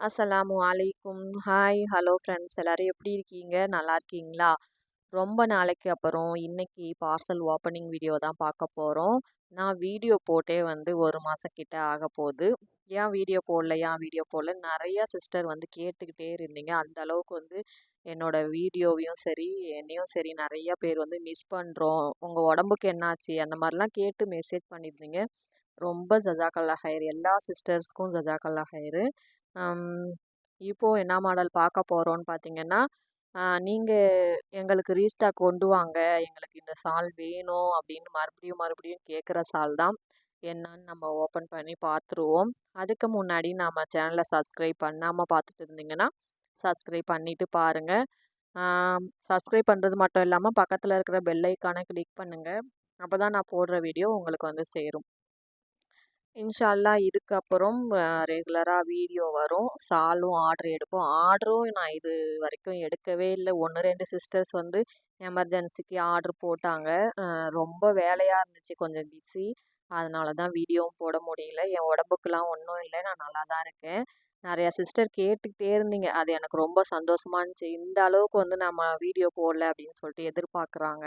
அஸ்ஸலாமு அலைக்கும். Hi hello friends. எல்லோரும் எப்படி இருக்கீங்க? நல்லா இருக்கீங்களா? ரொம்ப நாளைக்கு அப்புறம் இன்னைக்கு பார்சல் ஓப்பனிங் வீடியோ தான் பார்க்க போகிறோம் நான் வீடியோ போட்டே வந்து ஒரு மாதம் கிட்ட ஆக போகுது. ஏன் வீடியோ போடல? ஏன் வீடியோ போடல? நிறையா சிஸ்டர் வந்து கேட்டுக்கிட்டே இருந்தீங்க. அந்த அளவுக்கு வந்து என்னோடய வீடியோவையும் சரி என்னையும் சரி நிறைய பேர் வந்து மிஸ் பண்ணுறோம் உங்கள் உடம்புக்கு என்னாச்சு? அந்த மாதிரிலாம் கேட்டு மெசேஜ் பண்ணியிருந்தீங்க. ரொம்ப ஜஜாக்கல்லா ஹயர் எல்லா சிஸ்டர்ஸ்க்கும் ஜஜாக்கல்லா ஹயரு இப்போது என்ன மாடல் பார்க்க போகிறோன்னு பார்த்தீங்கன்னா நீங்கள் எங்களுக்கு ரீஸ்டாக் கொண்டு வாங்க. எங்களுக்கு இந்த சால் வேணும் அப்படின்னு மறுபடியும் மறுபடியும் கேட்குற சால் தான் என்னன்னு நம்ம ஓப்பன் பண்ணி பார்த்துருவோம். அதுக்கு முன்னாடி நம்ம சேனலை சப்ஸ்கிரைப் பண்ணாமல் பார்த்துட்டு இருந்தீங்கன்னா சப்ஸ்கிரைப் பண்ணிவிட்டு பாருங்கள் சப்ஸ்கிரைப் பண்ணுறது மட்டும் இல்லாமல் பக்கத்தில் இருக்கிற பெல் கிளிக் பண்ணுங்கள் அப்போ தான் நான் போடுற வீடியோ உங்களுக்கு வந்து சேரும். இன்ஷால்லா இதுக்கப்புறம் ரெகுலராக வீடியோ வரும். சாலும் ஆர்டர் எடுப்போம். ஆர்டரும் நான் இது வரைக்கும் எடுக்கவே இல்லை. ஒன்று ரெண்டு சிஸ்டர்ஸ் வந்து எமர்ஜென்சிக்கு ஆர்டர் போட்டாங்க. ரொம்ப வேலையாக இருந்துச்சு. கொஞ்சம் பிஸி. அதனால தான் வீடியோவும் போட முடியல. என் உடம்புக்கெலாம் ஒன்றும் இல்லை. நான் நல்லா தான் இருக்கேன். நிறையா சிஸ்டர் கேட்டுக்கிட்டே இருந்தீங்க. அது எனக்கு ரொம்ப சந்தோஷமாக இருந்துச்சு. இந்த அளவுக்கு வந்து நம்ம வீடியோ போடல அப்படின்னு சொல்லிட்டு எதிர்பார்க்குறாங்க.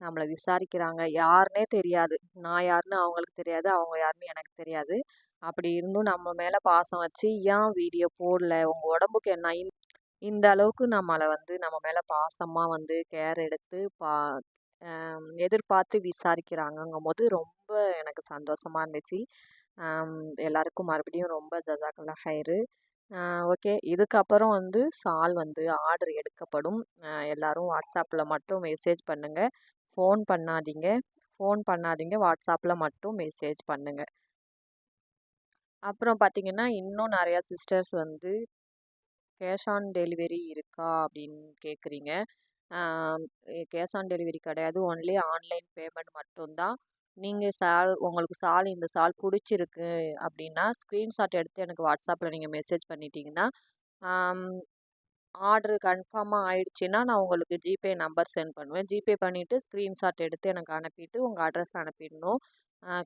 நம்மளை விசாரிக்கிறாங்க. யாருனே தெரியாது. நான் யாருன்னு அவங்களுக்கு தெரியாது. அவங்க யாருன்னு எனக்கு தெரியாது. அப்படி இருந்தும் நம்ம மேலே பாசம் வச்சு ஏன் வீடியோ போடல? உங்கள் உடம்புக்கு என்ன? இந்த அளவுக்கு நம்மளை வந்து நம்ம மேலே பாசமாக வந்து கேர் எடுத்து பா எதிர்பார்த்து விசாரிக்கிறாங்கங்கும் போது ரொம்ப எனக்கு சந்தோஷமாக இருந்துச்சு. எல்லாருக்கும் மறுபடியும் ரொம்ப ஜசாக்கல்லா ஹைரு ஓகே. இதுக்கப்புறம் வந்து சால் வந்து ஆர்டர் எடுக்கப்படும். எல்லாரும் வாட்ஸ்அப்பில் மட்டும் மெசேஜ் பண்ணுங்கள் ஃபோன் பண்ணாதீங்க. ஃபோன் பண்ணாதீங்க. வாட்ஸ்அப்பில் மட்டும் மெசேஜ் பண்ணுங்கள் அப்புறம் பார்த்திங்கன்னா இன்னும் நிறையா சிஸ்டர்ஸ் வந்து கேஷ் ஆன் டெலிவரி இருக்கா? அப்படின்னு கேட்குறீங்க கேஷ் ஆன் டெலிவரி கிடையாது. ஒன்லி ஆன்லைன் பேமெண்ட் மட்டும்தான். நீங்கள் சால் உங்களுக்கு சால் இந்த சால் பிடிச்சிருக்கு அப்படின்னா ஸ்க்ரீன்ஷாட் எடுத்து எனக்கு வாட்ஸ்அப்பில் நீங்கள் மெசேஜ் பண்ணிட்டீங்கன்னா ஆர்டரு கன்ஃபார்மாக ஆயிடுச்சுன்னா நான் உங்களுக்கு ஜிபே நம்பர் சென்ட் பண்ணுவேன். ஜிபே பண்ணிவிட்டு ஸ்க்ரீன்ஷாட் எடுத்து எனக்கு அனுப்பிட்டு உங்கள் அட்ரஸ் அனுப்பிடணும்.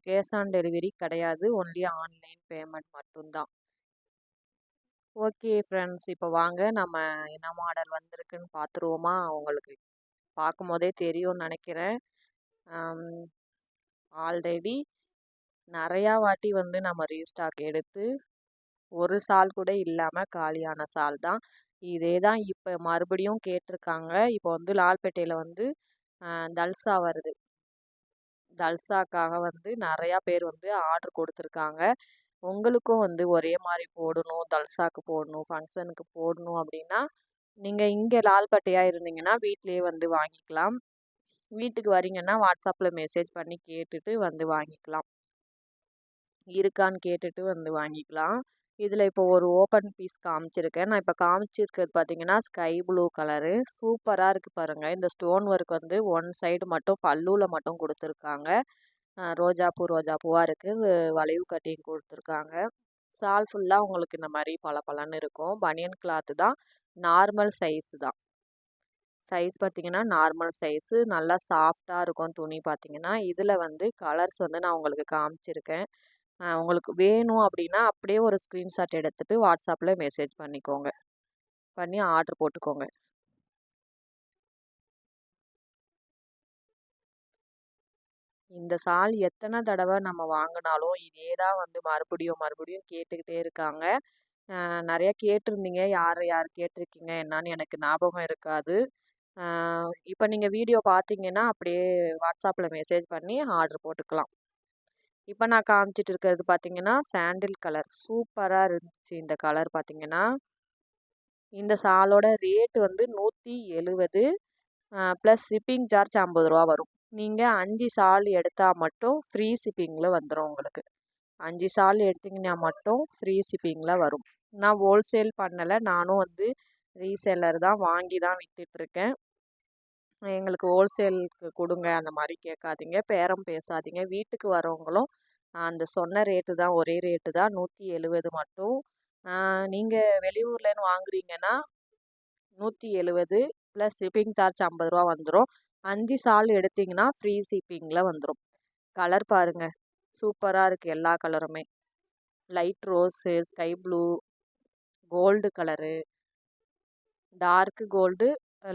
கேஷ் ஆன் டெலிவரி கிடையாது. ஒன்லி ஆன்லைன் பேமெண்ட் மட்டும்தான். ஓகே ஃப்ரெண்ட்ஸ் இப்போ வாங்க. நம்ம என்ன மாடல் வந்திருக்குன்னு பார்த்துருவோமா உங்களுக்கு பார்க்கும் போதே தெரியும்னு நினைக்கிறேன். ஆல்ரெடி நிறையா வாட்டி வந்து நம்ம ரீஸ்டாக் எடுத்து ஒரு சால் கூட இல்லாமல் காலியான சால் தான். இதே தான் இப்போ மறுபடியும் கேட்டிருக்காங்க. இப்போ வந்து லால்பேட்டையில் வந்து தல்சா வருது. தல்சாக்காக வந்து நிறையா பேர் வந்து ஆர்டர் கொடுத்துருக்காங்க. உங்களுக்கும் வந்து ஒரே மாதிரி போடணும் தல்சாக்கு போடணும் ஃபங்க்ஷனுக்கு போடணும் அப்படின்னா நீங்கள் இங்கே லால்பட்டையாக இருந்தீங்கன்னா வீட்லேயே வந்து வாங்கிக்கலாம். வீட்டுக்கு வரீங்கன்னா வாட்ஸ்அப்பில் மெசேஜ் பண்ணி கேட்டுட்டு வந்து வாங்கிக்கலாம். இருக்கான்னு கேட்டுட்டு வந்து வாங்கிக்கலாம். இதில் இப்போ ஒரு ஓப்பன் பீஸ் காமிச்சிருக்கேன். நான் இப்போ காமிச்சிருக்கிறது பார்த்தீங்கன்னா ஸ்கை ப்ளூ கலரு. சூப்பராக இருக்குது பாருங்கள் இந்த ஸ்டோன் ஒர்க் வந்து ஒன் சைடு மட்டும் பல்லூவில் மட்டும் கொடுத்துருக்காங்க. ரோஜாப்பூ ரோஜாப்பூவாக இருக்குது வளைவு கட்டிங் கொடுத்துருக்காங்க. சால் ஃபுல்லாக உங்களுக்கு இந்த மாதிரி பல பலன்னு இருக்கும். பனியன் கிளாத்து தான். நார்மல் சைஸு தான். சைஸ் பார்த்திங்கன்னா நார்மல் சைஸு. நல்லா சாஃப்டாக இருக்கும் துணி பார்த்திங்கன்னா. இதில் வந்து கலர்ஸ் வந்து நான் உங்களுக்கு காமிச்சிருக்கேன். உங்களுக்கு வேணும் அப்படின்னா அப்படியே ஒரு ஸ்க்ரீன்ஷாட் எடுத்துகிட்டு வாட்ஸ்அப்பில் மெசேஜ் பண்ணிக்கோங்க. பண்ணி ஆர்டர் போட்டுக்கோங்க. இந்த சால் எத்தனை தடவை நம்ம வாங்கினாலும் இதே தான் வந்து மறுபடியும் மறுபடியும் கேட்டுக்கிட்டே இருக்காங்க. நிறைய கேட்டிருந்தீங்க. யார் யார் கேட்டிருக்கீங்க? என்னான்னு எனக்கு ஞாபகம் இருக்காது. இப்போ நீங்கள் வீடியோ பார்த்தீங்கன்னா அப்படியே வாட்ஸ்அப்பில் மெசேஜ் பண்ணி ஆர்டர் போட்டுக்கலாம். இப்போ நான் காமிச்சிட்டு இருக்கிறது பார்த்தீங்கன்னா சாண்டில் கலர் சூப்பராக இருந்துச்சு இந்த கலர் பார்த்தீங்கன்னா இந்த சாலோட ரேட்டு வந்து நூற்றி எழுபது ப்ளஸ் ஷிப்பிங் சார்ஜ் ஐம்பது ரூபா வரும். நீங்கள் அஞ்சு சால் எடுத்தால் மட்டும் ஃப்ரீ ஷிப்பிங்கில் வந்துடும் உங்களுக்கு. அஞ்சு சால் எடுத்திங்கன்னா மட்டும் ஃப்ரீ ஷிப்பிங்கில் வரும். நான் ஹோல்சேல் பண்ணலை. நானும் வந்து ரீசேலர் தான் வாங்கி தான் விற்றுட்ருக்கேன் எங்களுக்கு ஹோல்சேலுக்கு கொடுங்க அந்த மாதிரி கேட்காதீங்க. பேரம் பேசாதீங்க. வீட்டுக்கு வரவங்களும் அந்த சொன்ன ரேட்டு தான் ஒரே ரேட்டு தான் நூற்றி எழுபது மட்டும். நீங்கள் வெளியூர்லேருந்து வாங்குறீங்கன்னா நூற்றி எழுபது ப்ளஸ் ஷிப்பிங் சார்ஜ் ஐம்பது ரூபா வந்துடும் அஞ்சு சால் எடுத்திங்கன்னா ஃப்ரீ ஷிப்பிங்கில் வந்துடும் கலர் பாருங்கள் சூப்பராக இருக்குது எல்லா கலருமே light rose sky blue gold colour dark gold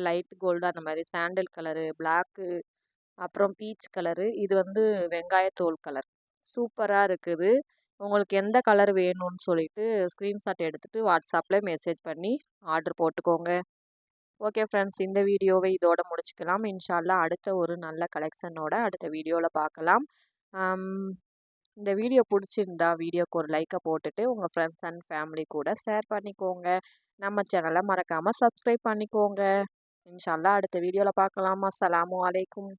light gold அந்த மாதிரி சாண்டல் கலரு பிளாக்கு அப்புறம் பீச் கலரு. இது வந்து வெங்காயத்தோல் கலர். சூப்பராக இருக்குது. உங்களுக்கு எந்த கலர் வேணும்னு சொல்லிட்டு ஸ்க்ரீன்ஷாட் எடுத்துகிட்டு வாட்ஸ்அப்பில் மெசேஜ் பண்ணி ஆர்டர் போட்டுக்கோங்க. ஓகே ஃப்ரெண்ட்ஸ் இந்த வீடியோவை இதோட முடிச்சுக்கலாம். இன்ஷால்லா அடுத்த ஒரு நல்ல கலெக்ஷனோட அடுத்த வீடியோவில் பார்க்கலாம் இந்த வீடியோ பிடிச்சிருந்தா வீடியோக்கு ஒரு லைக்கை போட்டுட்டு உங்கள் ஃப்ரெண்ட்ஸ் அண்ட் ஃபேமிலி கூட ஷேர் பண்ணிக்கோங்க. நம்ம சேனலை மறக்காமல் சப்ஸ்கிரைப் பண்ணிக்கோங்க. இன்ஷால்லா அடுத்த வீடியோவில் பார்க்கலாம்? அஸ்ஸலாமு அலைக்கும்.